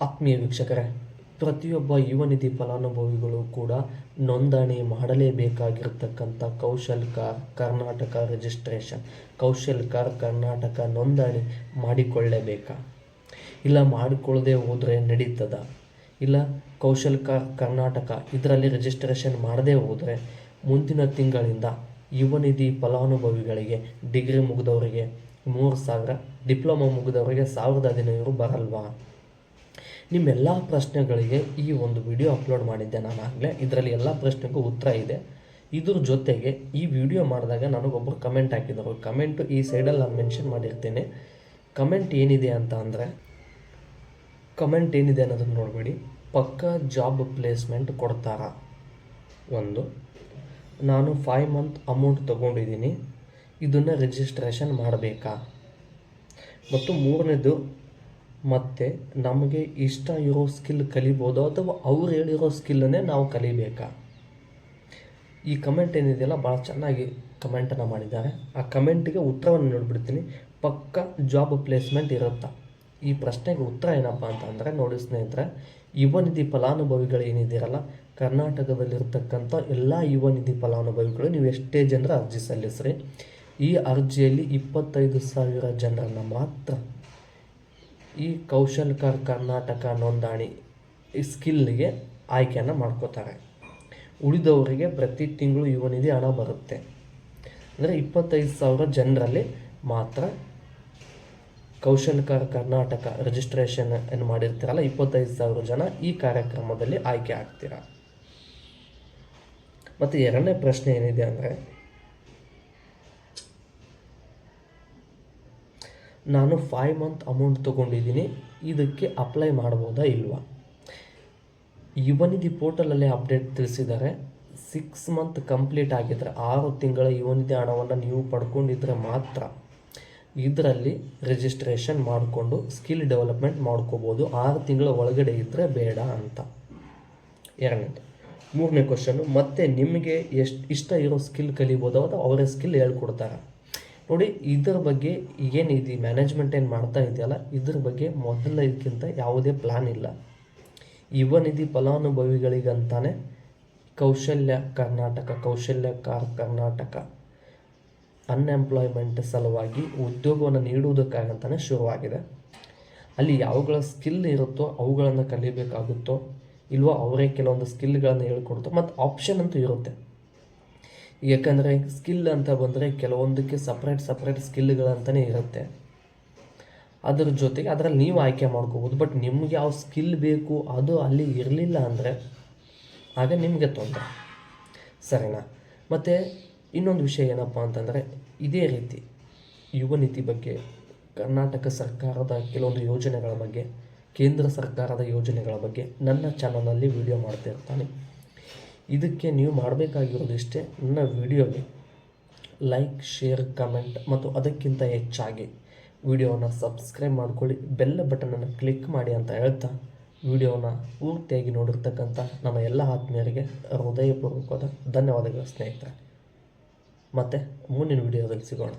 ಆತ್ಮೀಯ ವೀಕ್ಷಕರೇ, ಪ್ರತಿಯೊಬ್ಬ ಯುವ ನಿಧಿ ಫಲಾನುಭವಿಗಳು ಕೂಡ ನೋಂದಣಿ ಮಾಡಲೇಬೇಕಾಗಿರ್ತಕ್ಕಂಥ Kaushalkar Karnataka registration Kaushalkar Karnataka ನೋಂದಣಿ ಮಾಡಿಕೊಳ್ಳಲೇಬೇಕಾ ಇಲ್ಲ ಮಾಡಿಕೊಳ್ಳದೆ ಹೋದರೆ ನಡೀತದ? ಇಲ್ಲ ಕೌಶಲ್ ಕಾರ್ ಕರ್ನಾಟಕ ಇದರಲ್ಲಿ ರಿಜಿಸ್ಟ್ರೇಷನ್ ಮಾಡದೇ ಹೋದರೆ ಮುಂದಿನ ತಿಂಗಳಿಂದ ಯುವ ನಿಧಿ ಫಲಾನುಭವಿಗಳಿಗೆ ಡಿಗ್ರಿ ಮುಗಿದವರಿಗೆ ಮೂರು ಸಾವಿರ ಡಿಪ್ಲೊಮಾ ಮುಗಿದವರಿಗೆ ಸಾವಿರದ ಹದಿನೈದು ಬರಲ್ವಾ? ನಿಮ್ಮೆಲ್ಲ ಪ್ರಶ್ನೆಗಳಿಗೆ ಈ ಒಂದು ವಿಡಿಯೋ ಅಪ್ಲೋಡ್ ಮಾಡಿದ್ದೆ ನಾನು ಆಗಲೇ. ಇದರಲ್ಲಿ ಎಲ್ಲ ಪ್ರಶ್ನೆಗೂ ಉತ್ತರ ಇದೆ. ಇದ್ರ ಜೊತೆಗೆ ಈ ವಿಡಿಯೋ ಮಾಡಿದಾಗ ನನಗೊಬ್ಬರು ಕಮೆಂಟ್ ಹಾಕಿದರು. ಕಮೆಂಟು ಈ ಸೈಡಲ್ಲಿ ನಾನು ಮೆನ್ಷನ್ ಮಾಡಿರ್ತೇನೆ. ಕಮೆಂಟ್ ಏನಿದೆ ಅಂತ ಅಂದರೆ ಕಮೆಂಟ್ ಏನಿದೆ ಅನ್ನೋದನ್ನು ನೋಡಬೇಡಿ. ಪಕ್ಕ ಜಾಬ್ ಪ್ಲೇಸ್ಮೆಂಟ್ ಕೊಡ್ತಾರಾ? ಒಂದು. ನಾನು ಫೈವ್ ಮಂತ್ ಅಮೌಂಟ್ ತೊಗೊಂಡಿದ್ದೀನಿ. ಇದನ್ನು ರಿಜಿಸ್ಟ್ರೇಷನ್ ಮಾಡಬೇಕಾ? ಮತ್ತು ಮೂರನೇದು ಮತ್ತು ನಮಗೆ ಇಷ್ಟ ಇರೋ ಸ್ಕಿಲ್ ಕಲಿಬೋದು ಅಥವಾ ಅವ್ರು ಹೇಳಿರೋ ಸ್ಕಿಲ್ಲನ್ನೇ ನಾವು ಕಲಿಬೇಕಾ? ಈ ಕಮೆಂಟ್ ಏನಿದೆಯಲ್ಲ ಭಾಳ ಚೆನ್ನಾಗಿ ಕಮೆಂಟನ್ನು ಮಾಡಿದ್ದಾರೆ. ಆ ಕಮೆಂಟಿಗೆ ಉತ್ತರವನ್ನು ನೋಡಿಬಿಡ್ತೀನಿ. ಪಕ್ಕ ಜಾಬ್ ಪ್ಲೇಸ್ಮೆಂಟ್ ಇರುತ್ತಾ? ಈ ಪ್ರಶ್ನೆಗೆ ಉತ್ತರ ಏನಪ್ಪ ಅಂತಂದರೆ, ನೋಡಿ ಸ್ನೇಹಿತರೆ, ಯುವ ನಿಧಿ ಫಲಾನುಭವಿಗಳು ಏನಿದೆಯಲ್ಲ ಕರ್ನಾಟಕದಲ್ಲಿರ್ತಕ್ಕಂಥ ಎಲ್ಲ ಯುವ ನಿಧಿ ಫಲಾನುಭವಿಗಳು, ನೀವು ಎಷ್ಟೇ ಜನರ ಅರ್ಜಿ ಸಲ್ಲಿಸ್ರಿ, ಈ ಅರ್ಜಿಯಲ್ಲಿ ಇಪ್ಪತ್ತೈದು ಸಾವಿರ ಜನರನ್ನು ಮಾತ್ರ ಈ ಕೌಶಲ್ಕರ್ ಕರ್ನಾಟಕ ನೋಂದಣಿ ಈ ಸ್ಕಿಲ್ಗೆ ಆಯ್ಕೆಯನ್ನು ಮಾಡ್ಕೋತಾರೆ. ಉಳಿದವರಿಗೆ ಪ್ರತಿ ತಿಂಗಳು ಯುವ ಹಣ ಬರುತ್ತೆ. ಅಂದರೆ ಇಪ್ಪತ್ತೈದು ಸಾವಿರ ಜನರಲ್ಲಿ ಮಾತ್ರ ಕೌಶಲ್ಕರ್ ಕರ್ನಾಟಕ ರಿಜಿಸ್ಟ್ರೇಷನ್ ಏನು ಮಾಡಿರ್ತೀರಲ್ಲ, ಇಪ್ಪತ್ತೈದು ಸಾವಿರ ಜನ ಈ ಕಾರ್ಯಕ್ರಮದಲ್ಲಿ ಆಯ್ಕೆ ಆಗ್ತೀರ? ಮತ್ತು ಎರಡನೇ ಪ್ರಶ್ನೆ ಏನಿದೆ ಅಂದರೆ ನಾನು ಫೈವ್ ಮಂತ್ ಅಮೌಂಟ್ ತೊಗೊಂಡಿದ್ದೀನಿ, ಇದಕ್ಕೆ ಅಪ್ಲೈ ಮಾಡ್ಬೋದಾ ಇಲ್ವಾ? ಯುವನಿಧಿ ಪೋರ್ಟಲಲ್ಲಿ ಅಪ್ಡೇಟ್ ತಿಳಿಸಿದ್ದಾರೆ. ಸಿಕ್ಸ್ ಮಂತ್ ಕಂಪ್ಲೀಟ್ ಆಗಿದ್ದರೆ ಆರು ತಿಂಗಳ ಯುವನಿಧಿ ಹಣವನ್ನು ನೀವು ಪಡ್ಕೊಂಡಿದ್ರೆ ಮಾತ್ರ ಇದರಲ್ಲಿ ರಿಜಿಸ್ಟ್ರೇಷನ್ ಮಾಡಿಕೊಂಡು ಸ್ಕಿಲ್ ಡೆವಲಪ್ಮೆಂಟ್ ಮಾಡ್ಕೋಬೋದು. ಆರು ತಿಂಗಳ ಒಳಗಡೆ ಇದ್ದರೆ ಬೇಡ ಅಂತ. ಎರಡನೇದು, ಮೂರನೇ ಕ್ವಶನ್ನು ಮತ್ತೆ ನಿಮಗೆ ಎಷ್ಟು ಇಷ್ಟ ಇರೋ ಸ್ಕಿಲ್ ಕಲಿಬೋದು ಅವರೇ ಸ್ಕಿಲ್ ಹೇಳ್ಕೊಡ್ತಾರೆ. ನೋಡಿ, ಇದರ ಬಗ್ಗೆ ಏನು ಇದು ಮ್ಯಾನೇಜ್ಮೆಂಟ್ ಏನು ಮಾಡ್ತಾ ಇದೆಯಲ್ಲ, ಇದ್ರ ಬಗ್ಗೆ ಮೊದಲಕ್ಕಿಂತ ಯಾವುದೇ ಪ್ಲಾನ್ ಇಲ್ಲ. ಯುವ ನಿಧಿ ಫಲಾನುಭವಿಗಳಿಗಂತಾನೆ ಕೌಶಲ್ಯ ಕರ್ನಾಟಕ, ಕೌಶಲ್ಯ ಕಾರ್ ಕರ್ನಾಟಕ ಅನ್ಎಂಪ್ಲಾಯ್ಮೆಂಟ್ ಸಲುವಾಗಿ ಉದ್ಯೋಗವನ್ನು ನೀಡುವುದಕ್ಕಾಗಂತಾನೆ ಶುರುವಾಗಿದೆ. ಅಲ್ಲಿ ಯಾವುಗಳ ಸ್ಕಿಲ್ ಇರುತ್ತೋ ಅವುಗಳನ್ನು ಕಲಿಬೇಕಾಗುತ್ತೋ, ಇಲ್ವೋ ಅವರೇ ಕೆಲವೊಂದು ಸ್ಕಿಲ್ಗಳನ್ನು ಹೇಳ್ಕೊಡ್ತೋ ಮತ್ತು ಆಪ್ಷನ್ ಅಂತೂ ಇರುತ್ತೆ. ಯಾಕಂದರೆ ಸ್ಕಿಲ್ ಅಂತ ಬಂದರೆ ಕೆಲವೊಂದಕ್ಕೆ ಸಪ್ರೇಟ್ ಸಪ್ರೇಟ್ ಸ್ಕಿಲ್ಗಳಂತಲೇ ಇರುತ್ತೆ. ಅದರ ಜೊತೆಗೆ ಅದರಲ್ಲಿ ನೀವು ಆಯ್ಕೆ ಮಾಡ್ಕೋಬೋದು. ಬಟ್ ನಿಮ್ಗೆ ಯಾವ ಸ್ಕಿಲ್ ಬೇಕು ಅದು ಅಲ್ಲಿ ಇರಲಿಲ್ಲ ಅಂದರೆ ಆಗ ನಿಮಗೆ ತೊಂದರೆ. ಸರಿನಾ? ಮತ್ತು ಇನ್ನೊಂದು ವಿಷಯ ಏನಪ್ಪ ಅಂತಂದರೆ ಇದೇ ರೀತಿ ಯುವ ನೀತಿ ಬಗ್ಗೆ ಕರ್ನಾಟಕ ಸರ್ಕಾರದ ಕೆಲವೊಂದು ಯೋಜನೆಗಳ ಬಗ್ಗೆ, ಕೇಂದ್ರ ಸರ್ಕಾರದ ಯೋಜನೆಗಳ ಬಗ್ಗೆ ನನ್ನ ಚಾನಲಲ್ಲಿ ವಿಡಿಯೋ ಮಾಡ್ತಿರ್ತಾನೆ. ಇದಕ್ಕೆ ನೀವು ಮಾಡಬೇಕಾಗಿರೋದು ಇಷ್ಟೇ ನನ್ನ ವಿಡಿಯೋಗೆ ಲೈಕ್, ಶೇರ್, ಕಮೆಂಟ್ ಮತ್ತು ಅದಕ್ಕಿಂತ ಹೆಚ್ಚಾಗಿ ವಿಡಿಯೋನ ಸಬ್ಸ್ಕ್ರೈಬ್ ಮಾಡ್ಕೊಳ್ಳಿ. ಬೆಲ್ಲ ಬಟನನ್ನು ಕ್ಲಿಕ್ ಮಾಡಿ ಅಂತ ಹೇಳ್ತಾ ವಿಡಿಯೋನ ಪೂರ್ತಿಯಾಗಿ ನೋಡಿರ್ತಕ್ಕಂಥ ನಮ್ಮ ಎಲ್ಲ ಆತ್ಮೀಯರಿಗೆ ಹೃದಯಪೂರ್ವಕವಾದ ಧನ್ಯವಾದಗಳು ಸ್ನೇಹಿತರೆ. ಮತ್ತು ಮುಂದಿನ ವಿಡಿಯೋದಲ್ಲಿ ಸಿಗೋಣ.